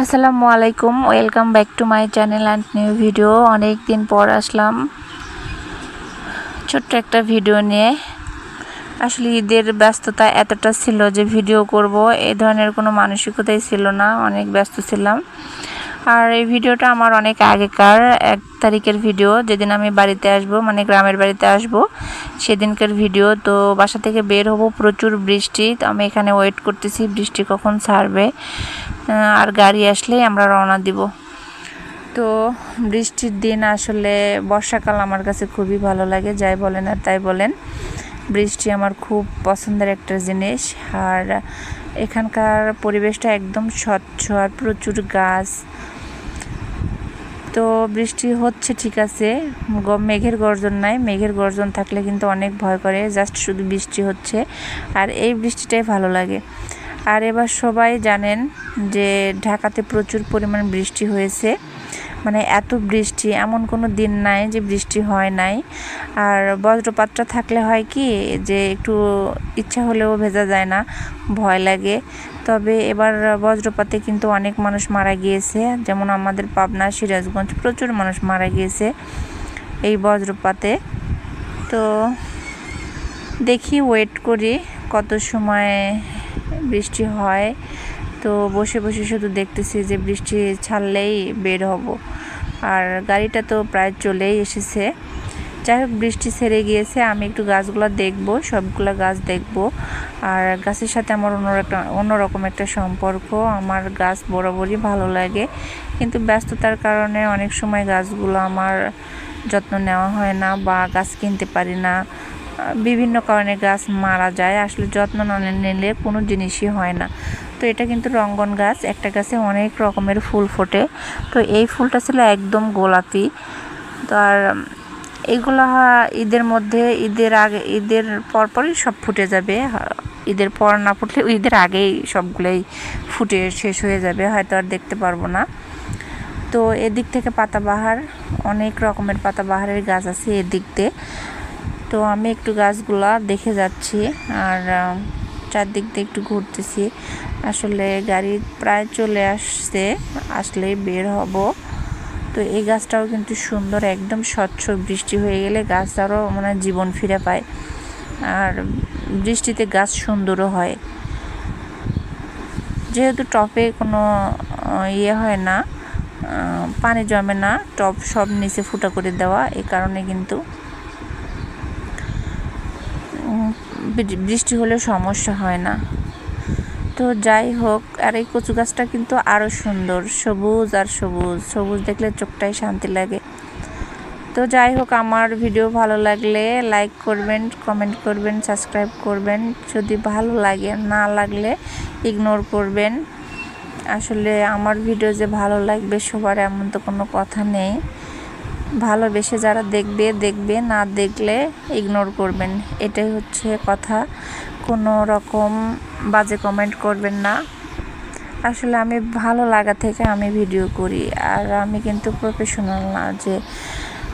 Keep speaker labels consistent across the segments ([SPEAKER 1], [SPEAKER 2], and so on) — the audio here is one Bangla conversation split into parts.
[SPEAKER 1] আসসালামু আলাইকুম, welcome back to my channel and new video. অনেক দিন পর আসলাম ছোট্ট একটা ভিডিও নিয়ে। আসলে ঈদের ব্যস্ততা এতটা ছিল যে ভিডিও করব, এ ধরনের কোনো মানসিকতাই ছিল না, অনেক ব্যস্ত ছিলাম। আর এই ভিডিওটা আমার অনেক আগেকার এক তারিখের ভিডিও। যেদিন আমি বাড়িতে আসব মানে গ্রামের বাড়িতে আসব, সেদিনকার ভিডিও। তো বাসা থেকে বের হব, প্রচুর বৃষ্টি, তো আমি এখানে ওয়েট করতেছি, বৃষ্টি কখন ছাড়বে। আর গাড়ি আসলেই আমরা রওনা দিব। তো বৃষ্টির দিন আসলে বর্ষাকাল আমার কাছে খুবই ভালো লাগে, যাই বলেন আর তাই বলেন। বৃষ্টি আমার খুব পছন্দের একটা জিনিস। আর এখানকার পরিবেশটা একদম স্বচ্ছ আর প্রচুর গাছ। তো বৃষ্টি হচ্ছে, ঠিক আছে। মেঘের গর্জন নাই। মেঘের গর্জন থাকলে কিন্তু অনেক ভয় করে। জাস্ট শুধু বৃষ্টি হচ্ছে। আর এই বৃষ্টিটাই ভালো লাগে। আর এবার সবাই জানেন যে ঢাকাতে প্রচুর পরিমাণ বৃষ্টি হয়েছে। মানে এত বৃষ্টি, এমন কোনো দিন নাই যে বৃষ্টি হয় নাই। আর বজ্রপাতটা থাকলে হয় কি যে একটু ইচ্ছা হলেও ভেজা যায় না, ভয় লাগে। তবে এবার বজ্রপাতে কিন্তু অনেক মানুষ মারা গিয়েছে। যেমন আমাদের পাবনা, সিরাজগঞ্জ প্রচুর মানুষ মারা গিয়েছে এই বজ্রপাতে। তো দেখি ওয়েট করি কত সময় বৃষ্টি হয়। তো বসে বসে শুধু দেখতেছি যে বৃষ্টি ছাড়লেই বের হব। আর গাড়িটা তো প্রায় চলেই এসেছে। যাই হোক, বৃষ্টি ছেড়ে গিয়েছে। আমি একটু গাছগুলো দেখব, সবগুলো গাছ দেখব। আর গাছের সাথে আমার অন্য একটা, অন্যরকম একটা সম্পর্ক। আমার গাছ বরাবরই ভালো লাগে। কিন্তু ব্যস্ততার কারণে অনেক সময় গাছগুলো আমার যত্ন নেওয়া হয় না বা গাছ কিনতে পারি না। বিভিন্ন কারণে গাছ মারা যায়। আসলে যত্ন না নিলে কোনো জিনিসই হয় না। তো এটা কিন্তু রঙ্গন গাছ। একটা গাছে অনেক রকমের ফুল ফোটে। তো এই ফুলটা ছিল একদম গোলাপি। তো আর এইগুলো ঈদের মধ্যে, ঈদের আগে, ঈদের পরপরই সব ফুটে যাবে। ঈদের পর না ফুটলে ঈদের আগেই সবগুলোই ফুটে শেষ হয়ে যাবে। হয়তো আর দেখতে পারব না। তো এদিক থেকে পাতাবাহার, অনেক রকমের পাতাবাহারের গাছ আছে এদিক দিয়ে। তো আমি একটু গাছগুলা দেখে যাচ্ছি। আর চারদিক দিয়ে একটু ঘুরতেছি। আসলে গাড়ি প্রায় চলে আসছে, আসলেই বের হব। তো এই গাছটাও কিন্তু সুন্দর, একদম স্বচ্ছ বৃষ্টি হয়ে গেলে গাছ আরও মানে জীবন ফিরে পায়। আর বৃষ্টিতে গাছ সুন্দরও হয়। যেহেতু টপে কোনো ইয়ে হয় না পানি জমে না, টপ সব নিচে ফুটা করে দেওয়া এই কারণে কিন্তু বৃষ্টি হলে সমস্যা হয় না। তো যাই হোক, আর এই কচু গাছটা কিন্তু আরও সুন্দর, সবুজ আর সবুজ। সবুজ দেখলে চোখটাই শান্তি লাগে। তো যাই হোক, আমার ভিডিও ভালো লাগলে লাইক করবেন কমেন্ট করবেন সাবস্ক্রাইব করবেন। যদি ভালো লাগে, না লাগলে ইগনোর করবেন। আসলে আমার ভিডিও যে ভালো লাগবে সবার এমন তো কোনো কথা নেই। ভালোবেসে যারা দেখবে দেখবে, না দেখলে ইগনোর করবেন। এটাই হচ্ছে কথা। কোনো রকম বাজে কমেন্ট করবেন না। আসলে আমি ভালো লাগা থেকে আমি ভিডিও করি। আর আমি কিন্তু প্রফেশনাল না যে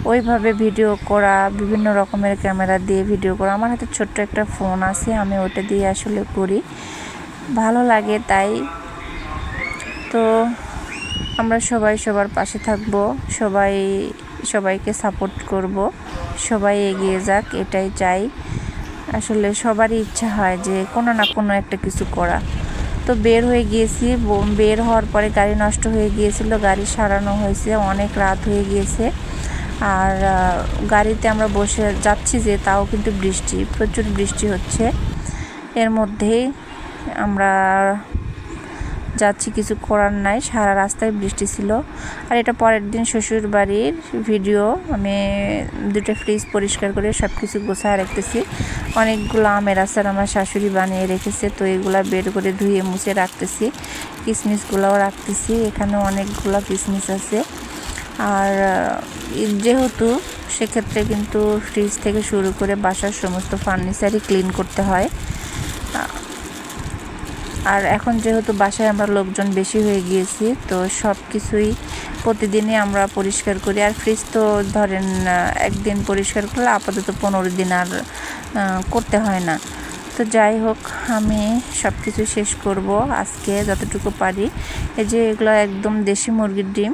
[SPEAKER 1] ওইভাবে ভিডিও করা, বিভিন্ন রকমের ক্যামেরা দিয়ে ভিডিও করা। আমার হাতে ছোট্ট একটা ফোন আছে, আমি ওটা দিয়ে আসলে করি। ভালো লাগে তাই। তো আমরা সবাই সবার পাশে থাকব। সবাই সবাইকে সাপোর্ট করব। সবাই এগিয়ে যাক, এটাই চাই। আসলে সবারই ইচ্ছা হয় যে কোনো না কোনো একটা কিছু করা। তো বের হয়ে গিয়েছি বের হওয়ার পরে গাড়ি নষ্ট হয়ে গিয়েছিল, গাড়ি সারানো হয়েছে, অনেক রাত হয়ে গিয়েছে। আর গাড়িতে আমরা বসে যাচ্ছি যে তাও কিন্তু বৃষ্টি, প্রচুর বৃষ্টি হচ্ছে। এর মধ্যেই আমরা যাচ্ছি, কিছু করার নাই। সারা রাস্তায় বৃষ্টি ছিল। আর এটা পরের দিন শ্বশুর বাড়ির ভিডিও আমি দুটো ফ্রিজ পরিষ্কার করে সব কিছু গোছায় রাখতেছি। অনেকগুলো আমের আচার আমার শাশুড়ি বানিয়ে রেখেছে, তো এগুলা বের করে ধুয়ে মুছে রাখতেছি। কিশমিশগুলোও রাখতেছি এখানে অনেকগুলো কিশমিশ আছে। আর যেহেতু সেক্ষেত্রে কিন্তু ফ্রিজ থেকে শুরু করে বাসার সমস্ত ফার্নিচারই ক্লিন করতে হয়। আর এখন যেহেতু বাসায় আমরা লোকজন বেশি হয়ে গিয়েছি, তো সব কিছুই প্রতিদিনই আমরা পরিষ্কার করি। আর ফ্রিজ তো ধরেন একদিন পরিষ্কার করলে আপাতত পনেরো দিন আর করতে হয় না। তো যাই হোক, আমি সব কিছু শেষ করব আজকে যতটুকু পারি। এই যে এগুলো একদম দেশি মুরগির ডিম